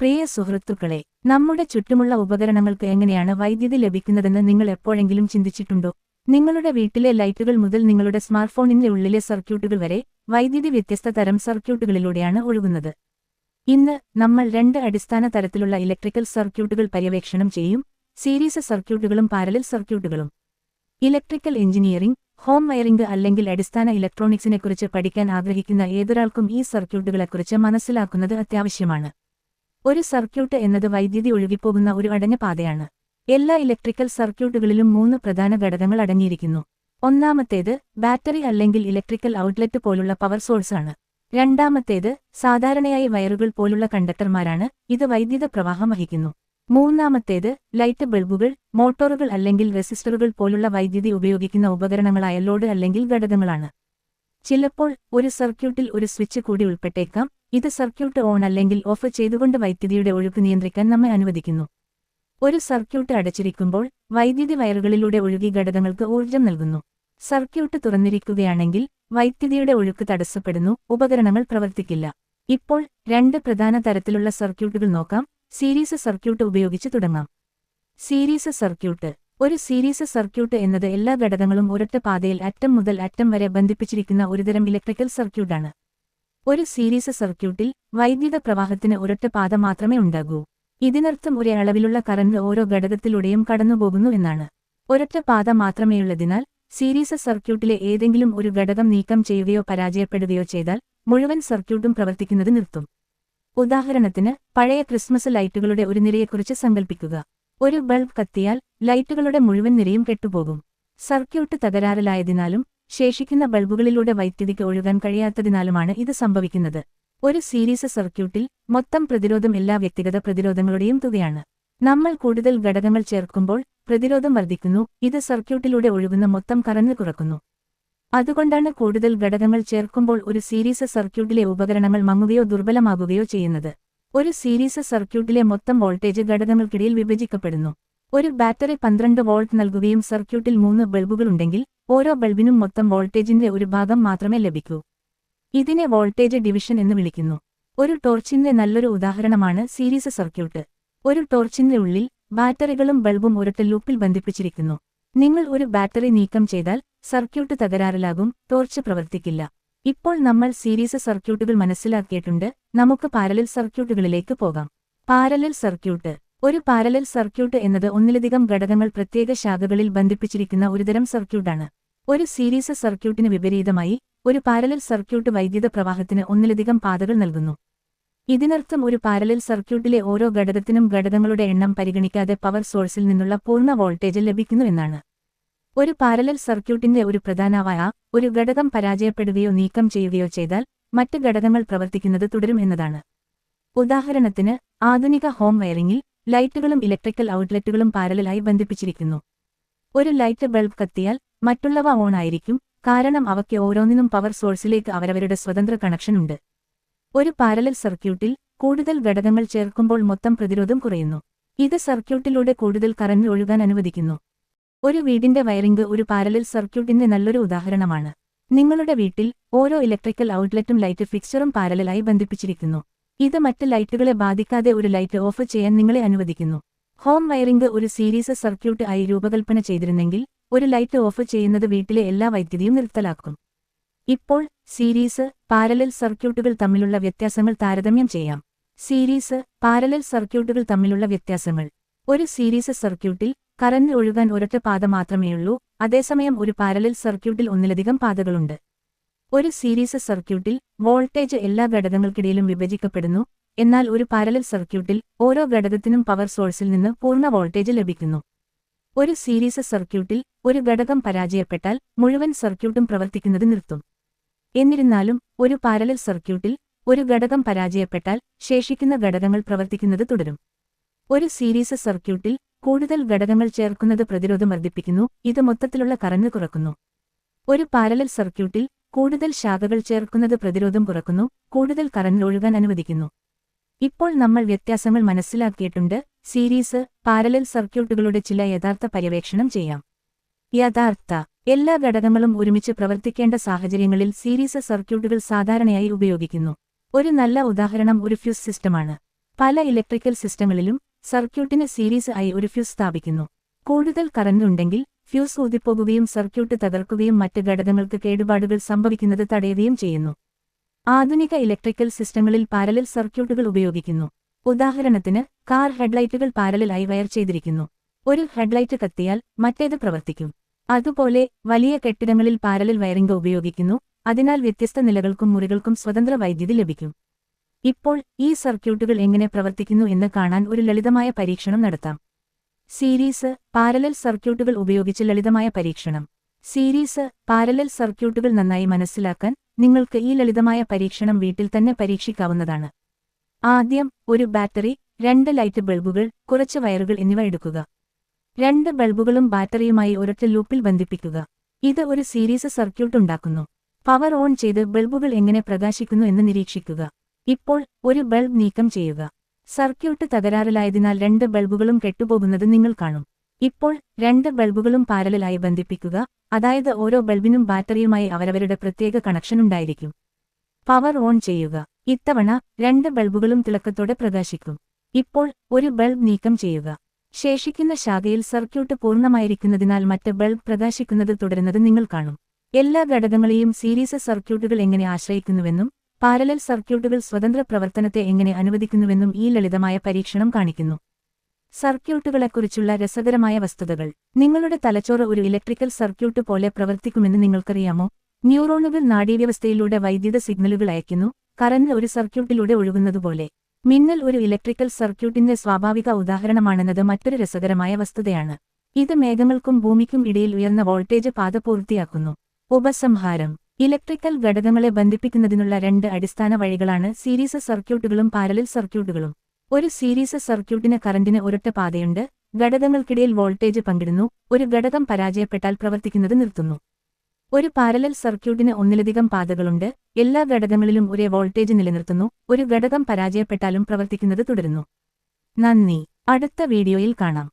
പ്രിയ സുഹൃത്തുക്കളെ നമ്മുടെ ചുറ്റുമുള്ള ഉപകരണങ്ങൾക്ക് എങ്ങനെയാണ് വൈദ്യുതി ലഭിക്കുന്നതെന്ന് നിങ്ങൾ എപ്പോഴെങ്കിലും ചിന്തിച്ചിട്ടുണ്ടോ? നിങ്ങളുടെ വീട്ടിലെ ലൈറ്റുകൾ മുതൽ നിങ്ങളുടെ സ്മാർട്ട്ഫോണിന്റെ ഉള്ളിലെ സർക്യൂട്ടുകൾ വരെ വൈദ്യുതി വ്യത്യസ്ത തരം സർക്യൂട്ടുകളിലൂടെയാണ് ഒഴുകുന്നത്. ഇന്ന് നമ്മൾ രണ്ട് അടിസ്ഥാന തരത്തിലുള്ള ഇലക്ട്രിക്കൽ സർക്യൂട്ടുകൾ പര്യവേക്ഷണം ചെയ്യും സീരീസ് സർക്യൂട്ടുകളും പാരലൽ സർക്യൂട്ടുകളും. ഇലക്ട്രിക്കൽ എഞ്ചിനീയറിംഗ് ഹോം വയറിംഗ് അല്ലെങ്കിൽ അടിസ്ഥാന ഇലക്ട്രോണിക്സിനെക്കുറിച്ച് പഠിക്കാൻ ആഗ്രഹിക്കുന്ന ഏതൊരാൾക്കും ഈ സർക്യൂട്ടുകളെക്കുറിച്ച് മനസ്സിലാക്കുന്നത് അത്യാവശ്യമാണ്. ഒരു സർക്യൂട്ട് എന്നത് വൈദ്യുതി ഒഴുകിപ്പോകുന്ന ഒരു അടഞ്ഞ പാതയാണ്. എല്ലാ ഇലക്ട്രിക്കൽ സർക്യൂട്ടുകളിലും മൂന്ന് പ്രധാന ഘടകങ്ങൾ അടങ്ങിയിരിക്കുന്നു. ഒന്നാമത്തേത് ബാറ്ററി അല്ലെങ്കിൽ ഇലക്ട്രിക്കൽ ഔട്ട്ലെറ്റ് പോലുള്ള പവർ സോഴ്സ് ആണ് രണ്ടാമത്തേത് സാധാരണയായി വയറുകൾ പോലുള്ള കണ്ടക്ടർമാരാണ്. ഇത് വൈദ്യുത പ്രവാഹം വഹിക്കുന്നു. മൂന്നാമത്തേത് ലൈറ്റ് ബൾബുകൾ മോട്ടോറുകൾ അല്ലെങ്കിൽ റെസിസ്റ്ററുകൾ പോലുള്ള വൈദ്യുതി ഉപയോഗിക്കുന്ന ഉപകരണങ്ങളായ ലോഡ് അല്ലെങ്കിൽ ഘടകങ്ങളാണ്. ചിലപ്പോൾ ഒരു സർക്യൂട്ടിൽ ഒരു സ്വിച്ച് കൂടി ഉൾപ്പെട്ടേക്കാം. ഇത് സർക്യൂട്ട് ഓൺ അല്ലെങ്കിൽ ഓഫ് ചെയ്തുകൊണ്ട് വൈദ്യുതിയുടെ ഒഴുക്ക് നിയന്ത്രിക്കാൻ നമ്മെ അനുവദിക്കുന്നു. ഒരു സർക്യൂട്ട് അടച്ചിരിക്കുമ്പോൾ വൈദ്യുതി വയറുകളിലൂടെ ഒഴുകി ഘടകങ്ങൾക്ക് ഊർജം നൽകുന്നു. സർക്യൂട്ട് തുറന്നിരിക്കുകയാണെങ്കിൽ വൈദ്യുതിയുടെ ഒഴുക്ക് തടസ്സപ്പെടുന്നു ഉപകരണങ്ങൾ പ്രവർത്തിക്കില്ല. ഇപ്പോൾ രണ്ട് പ്രധാന തരത്തിലുള്ള സർക്യൂട്ടുകൾ നോക്കാം. സീരീസ് സർക്യൂട്ട് ഉപയോഗിച്ച് തുടങ്ങാം. Series circuit. ഒരു സീരീസ് സർക്യൂട്ട് എന്നത് എല്ലാ ഘടകങ്ങളും ഒരൊറ്റ പാതയിൽ അറ്റം മുതൽ അറ്റം വരെ ബന്ധിപ്പിച്ചിരിക്കുന്ന ഒരുതരം ഇലക്ട്രിക്കൽ സർക്യൂട്ടാണ്. ഒരു സീരീസ് സർക്യൂട്ടിൽ വൈദ്യുത പ്രവാഹത്തിന് ഒരൊറ്റ പാത മാത്രമേ ഉണ്ടാകൂ. ഇതിനർത്ഥം ഒരേ അളവിലുള്ള കറന്റ് ഓരോ ഘടകത്തിലൂടെയും കടന്നുപോകുന്നു എന്നാണ്. ഒരൊറ്റ പാത മാത്രമേയുള്ളതിനാൽ സീരീസ് സർക്യൂട്ടിലെ ഏതെങ്കിലും ഒരു ഘടകം നീക്കം ചെയ്യുകയോ പരാജയപ്പെടുകയോ ചെയ്താൽ മുഴുവൻ സർക്യൂട്ടും പ്രവർത്തിക്കുന്നത് നിർത്തും. ഉദാഹരണത്തിന് പഴയ ക്രിസ്മസ് ലൈറ്റുകളുടെ ഒരു നിരയെക്കുറിച്ച് സങ്കൽപ്പിക്കുക. ഒരു ബൾബ് കത്തിയാൽ ലൈറ്റുകളുടെ മുഴുവൻ നിരയും കെട്ടുപോകും. സർക്യൂട്ട് തകരാറിലായതിനാലും ശേഷിക്കുന്ന ബൾബുകളിലൂടെ വൈദ്യുതിക്ക് ഒഴുകാൻ കഴിയാത്തതിനാലുമാണ് ഇത് സംഭവിക്കുന്നത്. ഒരു സീരീസ് സർക്യൂട്ടിൽ മൊത്തം പ്രതിരോധം എല്ലാ വ്യക്തിഗത പ്രതിരോധങ്ങളുടെയും തുകയാണ്. നമ്മൾ കൂടുതൽ ഘടകങ്ങൾ ചേർക്കുമ്പോൾ പ്രതിരോധം വർദ്ധിക്കുന്നു ഇത് സർക്യൂട്ടിലൂടെ ഒഴുകുന്ന മൊത്തം കറന്റ് കുറക്കുന്നു. അതുകൊണ്ടാണ് കൂടുതൽ ഘടകങ്ങൾ ചേർക്കുമ്പോൾ ഒരു സീരീസ് സർക്യൂട്ടിലെ ഉപകരണങ്ങൾ മങ്ങുകയോ ദുർബലമാകുകയോ ചെയ്യുന്നത്. ഒരു സീരീസ് സർക്യൂട്ടിലെ മൊത്തം വോൾട്ടേജ് ഘടകങ്ങൾക്കിടയിൽ വിഭജിക്കപ്പെടുന്നു. ഒരു ബാറ്ററി പന്ത്രണ്ട് വോൾട്ട് നൽകുകയും സർക്യൂട്ടിൽ മൂന്ന് ബൾബുകളുണ്ടെങ്കിൽ ഓരോ ബൾബിനും മൊത്തം വോൾട്ടേജിന്റെ ഒരു ഭാഗം മാത്രമേ ലഭിക്കൂ. ഇതിനെ വോൾട്ടേജ് ഡിവിഷൻ എന്ന് വിളിക്കുന്നു. ഒരു ടോർച്ചിന്റെ നല്ലൊരു ഉദാഹരണമാണ് സീരീസ് സർക്യൂട്ട്. ഒരു ടോർച്ചിന്റെ ഉള്ളിൽ ബാറ്ററികളും ബൾബും ഒരൊറ്റ ലൂപ്പിൽ ബന്ധിപ്പിച്ചിരിക്കുന്നു. നിങ്ങൾ ഒരു ബാറ്ററി നീക്കം ചെയ്താൽ സർക്യൂട്ട് തകരാറിലാകും ടോർച്ച് പ്രവർത്തിക്കില്ല. ഇപ്പോൾ നമ്മൾ സീരീസ് സർക്യൂട്ടുകൾ മനസ്സിലാക്കിയിട്ടുണ്ട് നമുക്ക് പാരലൽ സർക്യൂട്ടുകളിലേക്ക് പോകാം. Parallel circuit. ഒരു പാരലൽ സർക്യൂട്ട് എന്നത് ഒന്നിലധികം ഘടകങ്ങൾ പ്രത്യേക ശാഖകളിൽ ബന്ധിപ്പിച്ചിരിക്കുന്ന ഒരുതരം സർക്യൂട്ടാണ്. ഒരു സീരീസ് സർക്യൂട്ടിന് വിപരീതമായി ഒരു പാരലൽ സർക്യൂട്ട് വൈദ്യുത പ്രവാഹത്തിന് ഒന്നിലധികം പാതകൾ നൽകുന്നു. ഇതിനർത്ഥം ഒരു പാരലൽ സർക്യൂട്ടിലെ ഓരോ ഘടകത്തിനും ഘടകങ്ങളുടെ എണ്ണം പരിഗണിക്കാതെ പവർ സോഴ്സിൽ നിന്നുള്ള പൂർണ വോൾട്ടേജ് ലഭിക്കുന്നു എന്നാണ്. ഒരു പാരലൽ സർക്യൂട്ടിന്റെ ഒരു പ്രധാനമായ ഒരു ഘടകം പരാജയപ്പെടുകയോ നീക്കം ചെയ്യുകയോ ചെയ്താൽ മറ്റ് ഘടകങ്ങൾ പ്രവർത്തിക്കുന്നത് തുടരും എന്നതാണ്. ഉദാഹരണത്തിന് ആധുനിക ഹോം വയറിംഗിൽ ലൈറ്റുകളും ഇലക്ട്രിക്കൽ ഔട്ട്ലെറ്റുകളും പാരലലായി ബന്ധിപ്പിച്ചിരിക്കുന്നു. ഒരു ലൈറ്റ് ബൾബ് കത്തിയാൽ മറ്റുള്ളവ ഓൺ ആയിരിക്കും കാരണം അവയ്ക്ക് ഓരോന്നിനും പവർ സോഴ്സിലേക്ക് അവരവരുടെ സ്വതന്ത്ര കണക്ഷൻ ഉണ്ട്. ഒരു പാരലൽ സർക്യൂട്ടിൽ കൂടുതൽ ഘടകങ്ങൾ ചേർക്കുമ്പോൾ മൊത്തം പ്രതിരോധം കുറയുന്നു. ഇത് സർക്യൂട്ടിലൂടെ കൂടുതൽ കറന്റ് ഒഴുകാൻ അനുവദിക്കുന്നു. ഒരു വീടിന്റെ വയറിംഗ് ഒരു പാരലൽ സർക്യൂട്ടിന്റെ നല്ലൊരു ഉദാഹരണമാണ്. നിങ്ങളുടെ വീട്ടിൽ ഓരോ ഇലക്ട്രിക്കൽ ഔട്ട്ലെറ്റും ലൈറ്റ് ഫിക്സറും പാരലലായി ബന്ധിപ്പിച്ചിരിക്കുന്നു. ഇത് മറ്റ് ലൈറ്റുകളെ ബാധിക്കാതെ ഒരു ലൈറ്റ് ഓഫ് ചെയ്യാൻ നിങ്ങളെ അനുവദിക്കുന്നു. ഹോം വയറിംഗ് ഒരു സീരീസ് സർക്യൂട്ട് ആയി രൂപകൽപ്പന ചെയ്തിരുന്നെങ്കിൽ ഒരു ലൈറ്റ് ഓഫ് ചെയ്യുന്നത് വീട്ടിലെ എല്ലാ വൈദ്യുതിയും നിർത്തലാക്കും. ഇപ്പോൾ സീരീസ് പാരലൽ സർക്യൂട്ടുകൾ തമ്മിലുള്ള വ്യത്യാസങ്ങൾ താരതമ്യം ചെയ്യാം. സീരീസ് പാരലൽ സർക്യൂട്ടുകൾ തമ്മിലുള്ള വ്യത്യാസങ്ങൾ. ഒരു സീരീസ് സർക്യൂട്ടിൽ കറന്റ് ഒഴുകാൻ ഒരൊറ്റ പാത മാത്രമേയുള്ളൂ അതേസമയം ഒരു പാരലൽ സർക്യൂട്ടിൽ ഒന്നിലധികം പാതകളുണ്ട്. ഒരു സീരീസ് സർക്യൂട്ടിൽ വോൾട്ടേജ് എല്ലാ ഘടകങ്ങൾക്കിടയിലും വിഭജിക്കപ്പെടുന്നു എന്നാൽ ഒരു പാരലൽ സർക്യൂട്ടിൽ ഓരോ ഘടകത്തിനും പവർ സോഴ്സിൽ നിന്ന് പൂർണ വോൾട്ടേജ് ലഭിക്കുന്നു. ഒരു സീരീസ് സർക്യൂട്ടിൽ ഒരു ഘടകം പരാജയപ്പെട്ടാൽ മുഴുവൻ സർക്യൂട്ടും പ്രവർത്തിക്കുന്നത് നിർത്തും. എന്നിരുന്നാലും ഒരു പാരലൽ സർക്യൂട്ടിൽ ഒരു ഘടകം പരാജയപ്പെട്ടാൽ ശേഷിക്കുന്ന ഘടകങ്ങൾ പ്രവർത്തിക്കുന്നത് തുടരും. ഒരു സീരീസ് സർക്യൂട്ടിൽ കൂടുതൽ ഘടകങ്ങൾ ചേർക്കുന്നത് പ്രതിരോധം വർദ്ധിപ്പിക്കുന്നു ഇത് മൊത്തത്തിലുള്ള കറന്റ് കുറക്കുന്നു. ഒരു പാരലൽ സർക്യൂട്ടിൽ കൂടുതൽ ശാഖകൾ ചേർക്കുന്നത് പ്രതിരോധം കുറക്കുന്നു കൂടുതൽ കറന്റ് ഒഴുകാൻ അനുവദിക്കുന്നു. ഇപ്പോൾ നമ്മൾ വ്യത്യാസങ്ങൾ മനസ്സിലാക്കിയിട്ടുണ്ട്. സീരീസ് പാരലൽ സർക്യൂട്ടുകളുടെ ചില യഥാർത്ഥ പര്യവേക്ഷണം ചെയ്യാം. യഥാർത്ഥ എല്ലാ ഘടകങ്ങളും ഒരുമിച്ച് പ്രവർത്തിക്കേണ്ട സാഹചര്യങ്ങളിൽ സീരീസ് സർക്യൂട്ടുകൾ സാധാരണയായി ഉപയോഗിക്കുന്നു. ഒരു നല്ല ഉദാഹരണം ഒരു ഫ്യൂസ് സിസ്റ്റമാണ്. പല ഇലക്ട്രിക്കൽ സിസ്റ്റങ്ങളിലും സർക്യൂട്ടിന് സീരീസ് ആയി ഒരു ഫ്യൂസ് സ്ഥാപിക്കുന്നു. കൂടുതൽ കറന്റ് ഉണ്ടെങ്കിൽ ഫ്യൂസ് ഊതിപ്പോകുകയും സർക്യൂട്ട് തകർക്കുകയും മറ്റ് ഘടകങ്ങൾക്ക് കേടുപാടുകൾ സംഭവിക്കുന്നത് തടയുകയും ചെയ്യുന്നു. ആധുനിക ഇലക്ട്രിക്കൽ സിസ്റ്റങ്ങളിൽ പാരലൽ സർക്യൂട്ടുകൾ ഉപയോഗിക്കുന്നു. ഉദാഹരണത്തിന് കാർ ഹെഡ്ലൈറ്റുകൾ പാരലലായി വയർ ചെയ്തിരിക്കുന്നു. ഒരു ഹെഡ്ലൈറ്റ് കത്തിയാൽ മറ്റേത് പ്രവർത്തിക്കും. അതുപോലെ വലിയ കെട്ടിടങ്ങളിൽ പാരലൽ വയറിംഗ് ഉപയോഗിക്കുന്നു അതിനാൽ വ്യത്യസ്ത നിലകൾക്കും മുറികൾക്കും സ്വതന്ത്ര വൈദ്യുതി ലഭിക്കും. ഇപ്പോൾ ഈ സർക്യൂട്ടുകൾ എങ്ങനെ പ്രവർത്തിക്കുന്നു എന്ന് കാണാൻ ഒരു ലളിതമായ പരീക്ഷണം നടത്താം. സീരീസ് പാരലൽ സർക്യൂട്ടുകൾ ഉപയോഗിച്ച് ലളിതമായ പരീക്ഷണം. സീരീസ് പാരലൽ സർക്യൂട്ടുകൾ നന്നായി മനസ്സിലാക്കാൻ നിങ്ങൾക്ക് ഈ ലളിതമായ പരീക്ഷണം വീട്ടിൽ തന്നെ പരീക്ഷിക്കാവുന്നതാണ്. ആദ്യം ഒരു ബാറ്ററി രണ്ട് ലൈറ്റ് ബൾബുകൾ കുറച്ച് വയറുകൾ എന്നിവ എടുക്കുക. രണ്ട് ബൾബുകളും ബാറ്ററിയുമായി ഒരൊറ്റ ലൂപ്പിൽ ബന്ധിപ്പിക്കുക. ഇത് ഒരു സീരീസ് സർക്യൂട്ട് ഉണ്ടാക്കുന്നു. പവർ ഓൺ ചെയ്ത് ബൾബുകൾ എങ്ങനെ പ്രകാശിക്കുന്നു എന്ന് നിരീക്ഷിക്കുക. ഇപ്പോൾ ഒരു ബൾബ് നീക്കം ചെയ്യുക. സർക്യൂട്ട് തകരാറിലായതിനാൽ രണ്ട് ബൾബുകളും കെട്ടുപോകുന്നത് നിങ്ങൾ കാണും. ഇപ്പോൾ രണ്ട് ബൾബുകളും പാരലായി ബന്ധിപ്പിക്കുക അതായത് ഓരോ ബൾബിനും ബാറ്ററിയുമായി അവരവരുടെ പ്രത്യേക കണക്ഷൻ ഉണ്ടായിരിക്കും. പവർ ഓൺ ചെയ്യുക. ഇത്തവണ രണ്ട് ബൾബുകളും തിളക്കത്തോടെ പ്രകാശിക്കും. ഇപ്പോൾ ഒരു ബൾബ് നീക്കം ചെയ്യുക. ശേഷിക്കുന്ന ശാഖയിൽ സർക്യൂട്ട് പൂർണമായിരിക്കുന്നതിനാൽ മറ്റ് ബൾബ് പ്രകാശിക്കുന്നത് തുടരുന്നത് നിങ്ങൾ കാണും. എല്ലാ ഘടകങ്ങളെയും സീരീസ് സർക്യൂട്ടുകൾ എങ്ങനെ ആശ്രയിക്കുന്നുവെന്നും പാരലൽ സർക്യൂട്ടുകൾ സ്വതന്ത്ര പ്രവർത്തനത്തെ എങ്ങനെ അനുവദിക്കുന്നുവെന്നും ഈ ലളിതമായ പരീക്ഷണം കാണിക്കുന്നു. സർക്യൂട്ടുകളെക്കുറിച്ചുള്ള രസകരമായ വസ്തുതകൾ. നിങ്ങളുടെ തലച്ചോറ് ഒരു ഇലക്ട്രിക്കൽ സർക്യൂട്ട് പോലെ പ്രവർത്തിക്കുമെന്ന് നിങ്ങൾക്കറിയാമോ? ന്യൂറോണുകൾ നാഡീവ്യവസ്ഥയിലൂടെ വൈദ്യുത സിഗ്നലുകൾ അയക്കുന്നു കറന്റ് ഒരു സർക്യൂട്ടിലൂടെ ഒഴുകുന്നതുപോലെ. മിന്നൽ ഒരു ഇലക്ട്രിക്കൽ സർക്യൂട്ടിന്റെ സ്വാഭാവിക ഉദാഹരണമാണെന്നത് മറ്റൊരു രസകരമായ വസ്തുതയാണ്. ഇത് മേഘങ്ങൾക്കും ഭൂമിക്കും ഇടയിൽ ഉയർന്ന വോൾട്ടേജ് പാത പൂർത്തിയാക്കുന്നു. ഉപസംഹാരം. ഇലക്ട്രിക്കൽ ഘടകങ്ങളെ ബന്ധിപ്പിക്കുന്നതിനുള്ള രണ്ട് അടിസ്ഥാന വഴികളാണ് സീരീസ് സർക്യൂട്ടുകളും പാരലൽ സർക്യൂട്ടുകളും. ഒരു സീരീസ് സർക്യൂട്ടിന് കറന്റിന് ഒരൊറ്റ പാതയുണ്ട്. ഘടകങ്ങൾക്കിടയിൽ വോൾട്ടേജ് പങ്കിടുന്നു. ഒരു ഘടകം പരാജയപ്പെട്ടാൽ പ്രവർത്തിക്കുന്നത് നിർത്തുന്നു. ഒരു പാരലൽ സർക്യൂട്ടിന് ഒന്നിലധികം പാതകളുണ്ട്. എല്ലാ ഘടകങ്ങളിലും ഒരേ വോൾട്ടേജ് നിലനിർത്തുന്നു. ഒരു ഘടകം പരാജയപ്പെട്ടാലും പ്രവർത്തിക്കുന്നത് തുടരുന്നു. നന്ദി. അടുത്ത വീഡിയോയിൽ കാണാം.